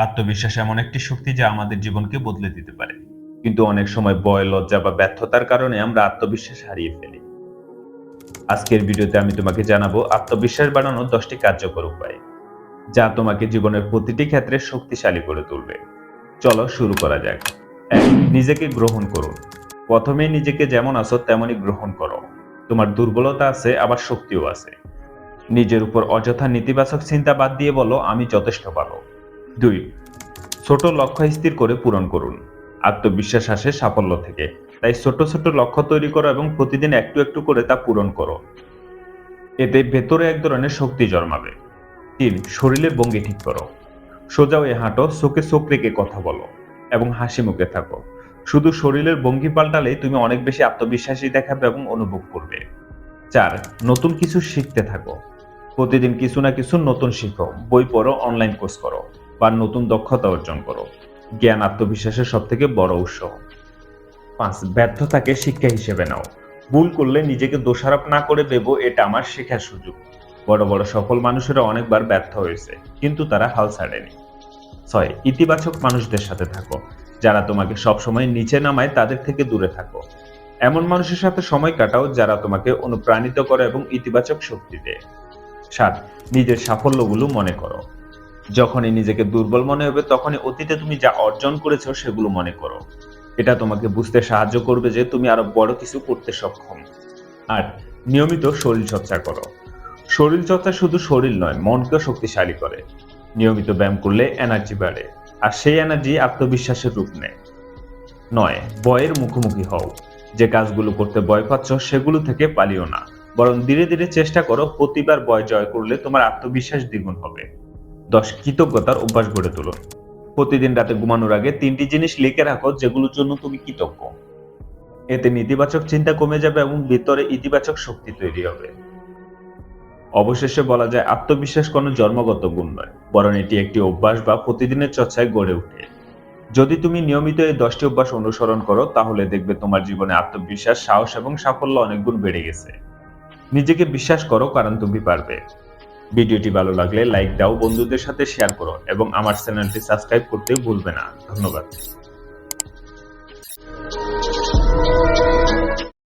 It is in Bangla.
আত্মবিশ্বাস এমন একটি শক্তি যা আমাদের জীবনকে বদলে দিতে পারে। কিন্তু অনেক সময় ভয়, লজ্জা বা ব্যর্থতার কারণে আমরা আত্মবিশ্বাস হারিয়ে ফেলি। আজকের ভিডিওতে আমি তোমাকে জানাব, আত্মবিশ্বাস বাড়ানোর দশটি কার্যকর উপায়, যা তোমাকে জীবনের প্রতিটি ক্ষেত্রে শক্তিশালী করে তুলবে। চলো শুরু করা যাক। এক, নিজেকে গ্রহণ করুন। প্রথমেই নিজেকে যেমন আছো, তেমনই গ্রহণ করো। তোমার দুর্বলতা আছে, আবার শক্তিও আছে। নিজের উপর অযথা নেতিবাচক চিন্তা বাদ দিয়ে বলো, আমি যথেষ্ট ভালো। দুই, ছোট লক্ষ্য স্থির করে পূরণ করুন। আত্মবিশ্বাস আসে সাফল্য থেকে। তাই ছোট ছোট লক্ষ্য তৈরি করো এবং প্রতিদিন একটু একটু করে তা পূরণ করো। এতে ভেতরে এক ধরনের শক্তি জন্মাবে। তিন, শরীরের ভঙ্গি ঠিক করো। সোজা হয়ে হাঁটো, চোখে চোখ রেখে কথা বলো এবং হাসি মুখে থাকো। শুধু শরীরের ভঙ্গি পাল্টালে তুমি অনেক বেশি আত্মবিশ্বাসী দেখাবে এবং অনুভব করবে। চার, নতুন কিছু শিখতে থাকো। প্রতিদিন কিছু না কিছু নতুন শিখো। বই পড়ো অনলাইন কোর্স করো। বা নতুন দক্ষতা অর্জন করো। জ্ঞান আত্মবিশ্বাসের সব থেকে বড় উৎস। পাঁচ, ব্যর্থতাকে শিক্ষা হিসেবে নাও। ভুল করলে নিজেকে দোষারোপ না করে ভেবো এটা আমার শেখার সুযোগ। বড় বড় সফল মানুষেরা অনেকবার ব্যর্থ হয়েছে, কিন্তু তারা হাল ছাড়েনি। ছয়, ইতিবাচক মানুষদের সাথে থাকো। যারা তোমাকে সবসময় নিচে নামায়, তাদের থেকে দূরে থাকো। এমন মানুষের সাথে সময় কাটাও, যারা তোমাকে অনুপ্রাণিত করে এবং ইতিবাচক শক্তি দেয়। সাত, নিজের সাফল্যগুলো মনে করো। যখনই নিজেকে দুর্বল মনে হবে, তখনই অতীতে তুমি যা অর্জন করেছ সেগুলো মনে করো। এটা তোমাকে বুঝতে সাহায্য করবে যে তুমি আরও বড় কিছু করতে সক্ষম। আর নিয়মিত শরীর চর্চা করো। শরীর চর্চা শুধু শরীর নয়, মনকেও শক্তিশালী করে। নিয়মিত ব্যায়াম করলে এনার্জি বাড়ে, আর সেই এনার্জি আত্মবিশ্বাসের রূপ নেয়। নয় বয়ের মুখোমুখি হও। যে কাজগুলো করতে ভয় পাচ্ছ, সেগুলো থেকে পালিও না। বরং ধীরে ধীরে চেষ্টা করো, প্রতিবার বয় জয় করলে তোমার আত্মবিশ্বাস দ্বিগুণ হবে। দশ কৃতজ্ঞতার অভ্যাস গড়ে তুলুন প্রতিদিন রাতে ঘুমানোর আগে তিনটি জিনিস লিখে রাখো যেগুলোর জন্য তুমি কৃতজ্ঞ। এতে নেতিবাচক চিন্তা কমে যাবে এবং ভিতরে ইতিবাচক শক্তি তৈরি হবে। অবশেষে বলা যায় আত্মবিশ্বাস কোনো জন্মগত গুণ নয়, বরং এটি একটি অভ্যাস বা প্রতিদিনের চর্চায় গড়ে ওঠে। যদি তুমি নিয়মিত এই দশটি অভ্যাস অনুসরণ করো, তাহলে দেখবে তোমার জীবনে আত্মবিশ্বাস, সাহস এবং সাফল্য অনেক গুণ বেড়ে গেছে। নিজেকে বিশ্বাস করো কারণ তুমি পারবে। ভিডিওটি ভালো লাগলে লাইক দাও, বন্ধুদের সাথে শেয়ার করো এবং আমার চ্যানেলটি সাবস্ক্রাইব করতে ভুলবে না। ধন্যবাদ।